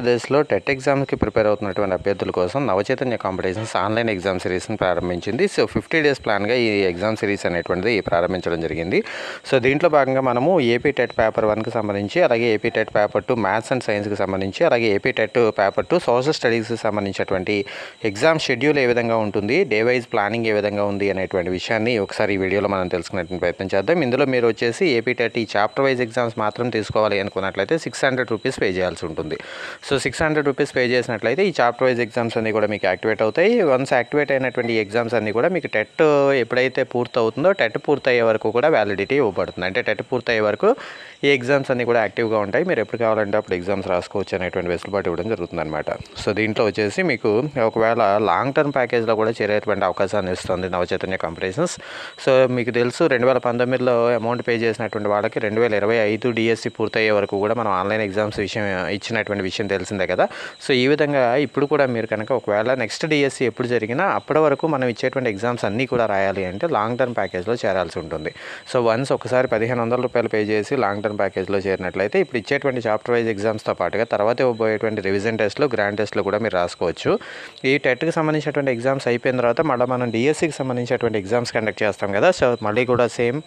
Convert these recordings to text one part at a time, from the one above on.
ఆంధ్రప్రదేశ్లో టెట్ ఎగ్జామ్స్కి ప్రిపేర్ అవుతున్నటువంటి అభ్యర్థుల కోసం నవచైతన్య కాంపిటీషన్స్ ఆన్లైన్ ఎగ్జామ్ సిరీస్ని ప్రారంభించింది. సో ఫిఫ్టీ డేస్ ప్లాన్గా ఈ ఎగ్జామ్ సిరీస్ అనేటువంటిది ప్రారంభించడం జరిగింది. సో దీంట్లో భాగంగా మనము ఏపీ టెట్ పేపర్ వన్కి సంబంధించి అలాగే AP TET paper two maths and సైన్స్కి సంబంధించి అలాగే AP TET paper two social స్టడీస్కి సంబంధించినటువంటి ఎగ్జామ్ షెడ్యూల్ ఏ విధంగా ఉంటుంది డే వైజ్ ప్లానింగ్ ఏ విధంగా ఉంది అనేటువంటి విషయాన్ని ఒకసారి ఈ వీడియోలో మనం తెలుసుకునేటువంటి ప్రయత్నం చేద్దాం. ఇందులో మీరు వచ్చేసి ఏపీ టెట్ ఈ చాప్టర్ వైజ్ ఎగ్జామ్స్ మాత్రం తీసుకోవాలి అనుకున్నట్లయితే సిక్స్ హండ్రెడ్ రూపీస్ పే చేయాల్సి ఉంటుంది. So six hundred rupees pay చేసినట్లయితే ఈ చాప్టర్ వైజ్ ఎగ్జామ్స్ అన్నీ కూడా మీకు యాక్టివేట్ అవుతాయి. వన్స్ యాక్టివేట్ అయినటువంటి ఎగ్జామ్స్ అన్నీ కూడా మీకు టెట్ ఎప్పుడైతే పూర్తవుతుందో టెట్ పూర్తయ్యే వరకు కూడా వ్యాలిడిటీ ఇవ్వబడుతుంది. అంటే టెట్ పూర్తయ్యే వరకు ఈ ఎగ్జామ్స్ అన్నీ కూడా యాక్టివ్గా ఉంటాయి. మీరు ఎప్పుడు కావాలంటే అప్పుడు ఎగ్జామ్స్ రాసుకోవచ్చు అనేటువంటి వెసులుబాటు ఇవ్వడం జరుగుతుంది అనమాట సో దీంట్లో వచ్చేసి మీకు ఒకవేళ లాంగ్ టర్మ్ ప్యాకేజ్లో కూడా చేరేటువంటి అవకాశాన్ని ఇస్తుంది నవచైతన్య కాంపిటీషన్స్ సో మీకు తెలుసు రెండు వేల పంతొమ్మిదిలో అమౌంట్ పే చేసినటువంటి వాళ్ళకి రెండు వేల ఇరవై ఐదు డిఎస్సి పూర్తయ్యే వరకు కూడా మనం ఆన్లైన్ ఎగ్జామ్స్ విషయం ఇచ్చినటువంటి విషయం తెలుసు. తెలిసిందే కదా. సో ఈ విధంగా ఇప్పుడు కూడా మీరు కనుక ఒకవేళ నెక్స్ట్ డిఎస్సి ఎప్పుడు జరిగినా అప్పటి వరకు మనం ఇచ్చేటువంటి ఎగ్జామ్స్ అన్నీ కూడా రాయాలి అంటే లాంగ్ టర్మ్ ప్యాకేజ్లో చేరాల్సి ఉంటుంది. సో వన్స్ ఒకసారి పదిహేను వందల రూపాయలు పే చేసి లాంగ్ టర్మ్ ప్యాకేజ్లో చేరినట్లయితే ఇప్పుడు ఇచ్చేటువంటి చాప్టర్ వైజ్ ఎగ్జామ్స్తో పాటుగా తర్వాత ఇవ్వబోయేటువంటి రివిజన్ టెస్ట్లు గ్రాండ్ టెస్ట్లు కూడా మీరు రాసుకోవచ్చు. ఈ టెట్కి సంబంధించినటువంటి ఎగ్జామ్స్ అయిపోయిన తర్వాత మళ్ళీ మనం డిఎస్సికి సంబంధించినటువంటి ఎగ్జామ్స్ కండక్ట్ చేస్తాం కదా. సో మళ్ళీ కూడా సేమ్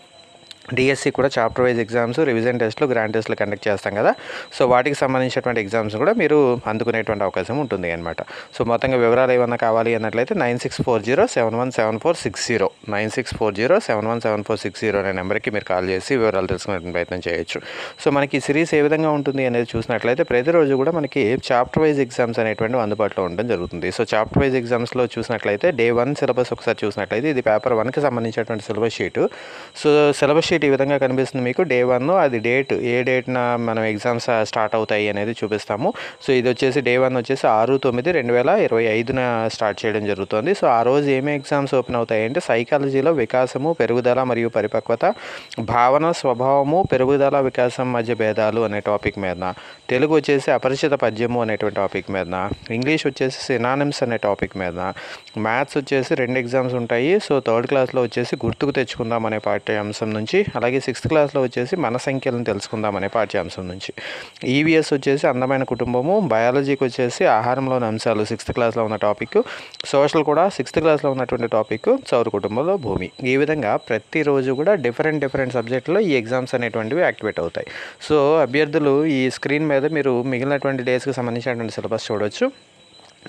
డిఎస్సి కూడా చాప్టర్ వైజ్ ఎగ్జామ్స్ రివిజన్ టెస్ట్లు గ్రాండ్ టెస్ట్లు కండక్ట్ చేస్తాం కదా. సో వాటికి సంబంధించినటువంటి ఎగ్జామ్స్ కూడా మీరు అందుకునేటువంటి అవకాశం ఉంటుంది అనమాట సో మొత్తంగా వివరాలు ఏమన్నా కావాలి అన్నట్లయితే nine six four zero seven one seven four six zero. Nine six four zero seven one seven four six zero అనే నెంబర్కి మీరు కాల్ చేసి వివరాలు తెలుసుకునే ప్రయత్నం చేయొచ్చు. సో మనకి ఈ సిరీస్ ఏ విధంగా ఉంటుంది అనేది చూసినట్లయితే ప్రతిరోజు కూడా మనకి చాప్టర్ వైజ్ ఎగ్జామ్స్ అనేటువంటివి అందుబాటులో ఉండడం జరుగుతుంది. సో చాప్టర్ వైజ్ ఎగ్జామ్స్లో చూసినట్లయితే డే వన్ సిలబస్ ఒకసారి చూసినట్లయితే ఇది పేపర్ వన్కి సంబంధించినటువంటి syllabus sheet so syllabus sheet ఈ విధంగా కనిపిస్తుంది మీకు. డే వన్ అది డేట్ ఏ డేట్న మనం ఎగ్జామ్స్ స్టార్ట్ అవుతాయి అనేది చూపిస్తాము. సో ఇది వచ్చేసి డే వన్ వచ్చేసి ఆరు తొమ్మిది రెండు వేల ఇరవై ఐదున స్టార్ట్ చేయడం జరుగుతుంది. సో ఆ రోజు ఏమి ఎగ్జామ్స్ ఓపెన్ అవుతాయి అంటే సైకాలజీలో వికాసము పెరుగుదల మరియు పరిపక్వత భావన స్వభావము పెరుగుదల వికాసం మధ్య భేదాలు అనే టాపిక్ మీద తెలుగు వచ్చేసి అపరిచిత పద్యము అనేటువంటి టాపిక్ మీద ఇంగ్లీష్ వచ్చేసి సినానిమ్స్ అనే టాపిక్ మీద మ్యాథ్స్ వచ్చేసి రెండు ఎగ్జామ్స్ ఉంటాయి. సో థర్డ్ క్లాస్లో వచ్చేసి గుర్తుకు తెచ్చుకుందాం అనే పాఠ్యాంశం నుంచి అలాగే సిక్స్త్ క్లాస్లో వచ్చేసి మన సంఖ్యలను తెలుసుకుందాం అనే పాఠ్యాంశం నుంచి. ఈవీఎస్ వచ్చేసి అందమైన కుటుంబము. బయాలజీకి వచ్చేసి ఆహారంలోని అంశాలు సిక్స్త్ క్లాస్లో ఉన్న టాపిక్. సోషల్ కూడా సిక్స్త్ క్లాస్లో ఉన్నటువంటి టాపిక్. సౌర కుటుంబంలో భూమి. ఈ విధంగా ప్రతిరోజు కూడా డిఫరెంట్ డిఫరెంట్ సబ్జెక్టులో ఈ ఎగ్జామ్స్ అనేటువంటివి యాక్టివేట్ అవుతాయి. సో అభ్యర్థులు ఈ స్క్రీన్ మీద మీరు మిగిలినటువంటి డేస్కి సంబంధించినటువంటి సిలబస్ చూడొచ్చు.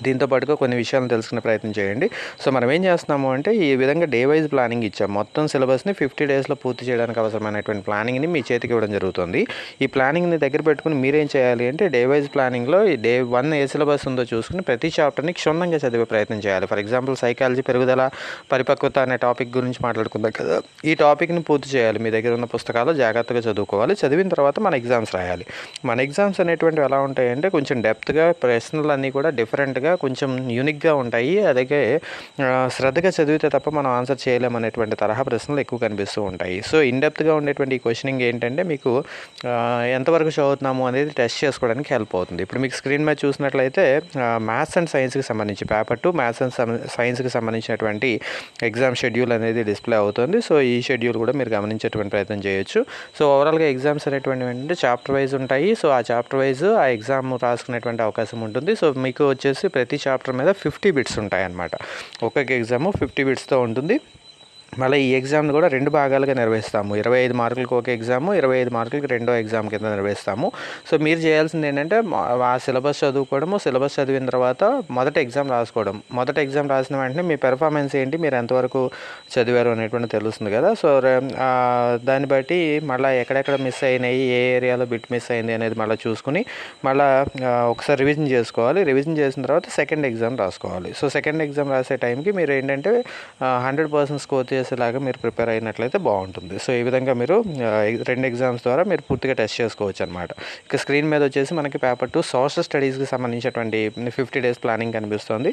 దీంతో పాటుగా కొన్ని విషయాలను తెలుసుకునే ప్రయత్నం చేయండి. సో మనం ఏం చేస్తున్నాము అంటే ఈ విధంగా డే వైజ్ ప్లానింగ్ ఇచ్చాం. మొత్తం సిలబస్ని ఫిఫ్టీ డేస్లో పూర్తి చేయడానికి అవసరమైనటువంటి ప్లానింగ్ని మీ చేతికి ఇవ్వడం జరుగుతుంది. ఈ ప్లానింగ్ని దగ్గర పెట్టుకుని మీరేం చేయాలి అంటే డే వైజ్ ప్లానింగ్లో ఈ డే వన్ ఏ సిలబస్ ఉందో చూసుకుని ప్రతి చాప్టర్ని క్షుణ్ణంగా చదివే ప్రయత్నం చేయాలి. ఫర్ ఎగ్జాంపుల్ సైకాలజీ పెరుగుదల పరిపక్వత అనే టాపిక్ గురించి మాట్లాడుకుందాం కదా. ఈ టాపిక్ని పూర్తి చేయాలి. మీ దగ్గర ఉన్న పుస్తకాలు జాగ్రత్తగా చదువుకోవాలి. చదివిన తర్వాత మన ఎగ్జామ్స్ రాయాలి. మన ఎగ్జామ్స్ అనేటువంటివి ఎలా ఉంటాయంటే కొంచెం డెప్త్గా ప్రశ్నలు అన్నీ కూడా డిఫరెంట్గా కొంచెం యూనిక్గా ఉంటాయి. అలాగే శ్రద్ధగా చదివితే తప్ప మనం ఆన్సర్ చేయలేము అనేటువంటి తరహా ప్రశ్నలు ఎక్కువ కనిపిస్తూ ఉంటాయి. సో ఇన్డెప్త్గా ఉండేటువంటి ఈ క్వశ్చనింగ్ ఏంటంటే మీకు ఎంతవరకు చదువుతున్నాము అనేది టెస్ట్ చేసుకోవడానికి హెల్ప్ అవుతుంది. ఇప్పుడు మీకు స్క్రీన్ మీద చూసినట్లయితే మ్యాథ్స్ అండ్ సైన్స్కి సంబంధించి పేపర్ టు మ్యాథ్స్ అండ్ సైన్స్కి సంబంధించినటువంటి ఎగ్జామ్ షెడ్యూల్ అనేది డిస్ప్లే అవుతుంది. సో ఈ షెడ్యూల్ కూడా మీరు గమనించేటువంటి ప్రయత్నం చేయొచ్చు. సో ఓవరాల్గా ఎగ్జామ్స్ అనేటువంటివి ఏంటంటే చాప్టర్ వైజ్ ఉంటాయి. సో ఆ చాప్టర్ వైజ్ ఆ ఎగ్జామ్ రాసుకునేటువంటి అవకాశం ఉంటుంది. సో మీకు వచ్చేసి ప్రతి చాప్టర్ మీద ఫిఫ్టీ బిట్స్ ఉంటాయి అన్నమాట ఒక్కొక్క ఎగ్జామ్ ఫిఫ్టీ బిట్స్తో ఉంటుంది. మళ్ళీ ఈ ఎగ్జామ్ని కూడా రెండు భాగాలుగా నిర్వహిస్తాము. ఇరవై ఐదు మార్కులకు ఒక ఎగ్జాము ఇరవై ఐదు మార్కులకి రెండో ఎగ్జామ్ కింద నిర్వహిస్తాము. సో మీరు చేయాల్సింది ఏంటంటే ఆ సిలబస్ చదువుకోవడము సిలబస్ చదివిన తర్వాత మొదట ఎగ్జామ్ రాసుకోవడం. మొదట ఎగ్జామ్ రాసిన వెంటనే మీ పెర్ఫార్మెన్స్ ఏంటి మీరు ఎంతవరకు చదివారు అనేటువంటి తెలుస్తుంది కదా. సో దాన్ని బట్టి మళ్ళీ ఎక్కడెక్కడ మిస్ అయినాయి ఏ ఏరియాలో బిట్ మిస్ అయింది అనేది మళ్ళీ చూసుకుని మళ్ళీ ఒకసారి రివిజన్ చేసుకోవాలి. రివిజన్ చేసిన తర్వాత సెకండ్ ఎగ్జామ్ రాసుకోవాలి. సో సెకండ్ ఎగ్జామ్ రాసే టైంకి మీరు ఏంటంటే హండ్రెడ్ పర్సెంట్ స్కోర్ చేసేలాగా మీరు ప్రిపేర్ అయినట్లయితే బాగుంటుంది. సో ఈ విధంగా మీరు రెండు ఎగ్జామ్స్ ద్వారా మీరు పూర్తిగా టెస్ట్ చేసుకోవచ్చు అనమాట ఇక స్క్రీన్ మీద వచ్చేసి మనకి పేపర్ టూ సోషల్ స్టడీస్కి సంబంధించినటువంటి ఫిఫ్టీ డేస్ ప్లానింగ్ కనిపిస్తుంది.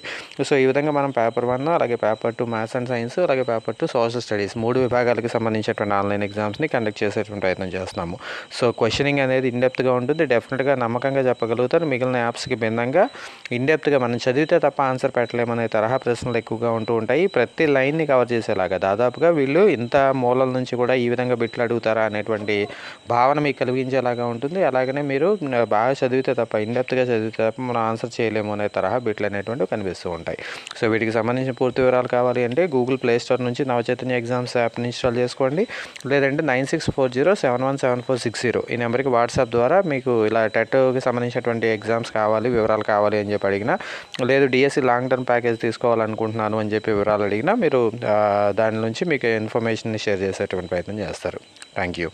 సో ఈ విధంగా మనం పేపర్ వన్ అలాగే paper two maths and science అలాగే పేపర్ టూ సోషల్ స్టడీస్ మూడు విభాగాలకు సంబంధించినటువంటి ఆన్లైన్ ఎగ్జామ్స్ని కండక్ట్ చేసేటువంటి ప్రయత్నం చేస్తున్నాము. సో క్వశ్చనింగ్ అనేది ఇన్డెప్త్గా ఉంటుంది. డెఫినెట్గా నమ్మకంగా చెప్పగలుగుతారు. మిగిలిన యాప్స్కి భిన్నంగా ఇన్డెప్త్గా మనం చదివితే తప్ప ఆన్సర్ పెట్టలేమనే తరహా ప్రశ్నలు ఎక్కువగా ఉంటూ ఉంటాయి. ప్రతి లైన్ని కవర్ చేసేలాగా దాదాపుగా వీళ్ళు ఇంత మూలల నుంచి కూడా ఈ విధంగా బిట్లు అడుగుతారా అనేటువంటి భావన మీకు కలిగించేలాగా ఉంటుంది. అలాగనే మీరు బాగా చదివితే తప్ప ఇన్డెప్త్గా చదివితే తప్ప మనం ఆన్సర్ చేయలేము అనే తరహా బిట్లు అనేటువంటివి కనిపిస్తూ ఉంటాయి. సో వీటికి సంబంధించిన పూర్తి వివరాలు కావాలి అంటే గూగుల్ ప్లే స్టోర్ నుంచి నవచైతన్య ఎగ్జామ్స్ యాప్ని ఇన్స్టాల్ చేసుకోండి. లేదంటే nine six four zero seven one seven four six zero ఈ నెంబర్కి వాట్సాప్ ద్వారా మీకు ఇలా టెట్కి సంబంధించినటువంటి ఎగ్జామ్స్ కావాలి వివరాలు కావాలి అని చెప్పి అడిగినా లేదు డిఎస్సి లాంగ్ టర్మ్ ప్యాకేజ్ తీసుకోవాలనుకుంటున్నాను అని చెప్పి వివరాలు అడిగినా మీరు దానిలో నుంచి మీకు ఇన్ఫర్మేషన్ షేర్ చేసేటువంటి ప్రయత్నం చేస్తారు. Thank you